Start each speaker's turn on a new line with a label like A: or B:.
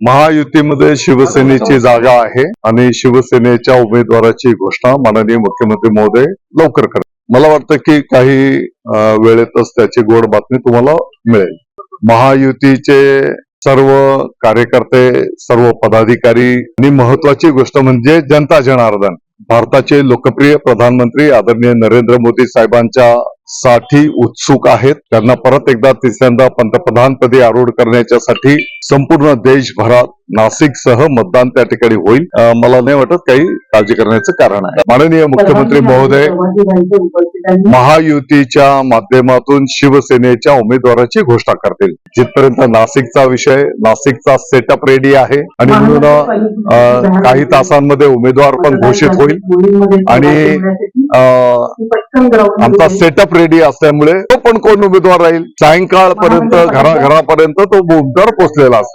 A: महायुतीमध्ये शिवसेनेची जागा आहे आणि शिवसेनेच्या उमेदवाराची घोषणा माननीय मुख्यमंत्री महोदय लवकर करतील. मला वाटतं की काही वेळेतच त्याची गोड बातमी तुम्हाला मिळेल. महायुतीचे सर्व कार्यकर्ते सर्व पदाधिकारी आणि महत्वाची गोष्ट म्हणजे जनता जनार्दन. भारताचे लोकप्रिय प्रधानमंत्री आदरणीय नरेंद्र मोदी साहेबांच्या साठी उत्सुक आहेत. त्यांना परत एकदा तिसऱ्यांदा पंतप्रधान पदी आरूढ करण्याच्यासाठी संपूर्ण देशभरात नाशिक सह मतदान त्या ठिकाणी होईल. मला नाही वाटत काही काळजी करण्याचं कारण आहे. माननीय मुख्यमंत्री महोदय महायुतीच्या माध्यमातून शिवसेनेच्या उमेदवाराची घोषणा करतील. जिथपर्यंत नाशिकचा विषय नाशिकचा सेटअप रेडी आहे आणि म्हणून काही तासांमध्ये उमेदवार पण घोषित होईल. आणि आमचा सेटअप रेडी असल्यामुळे तो पण कोण उमेदवार राहील? सायंकाळपर्यंत घराघरापर्यंत तो उमेदवार पोहोचलेला असेल.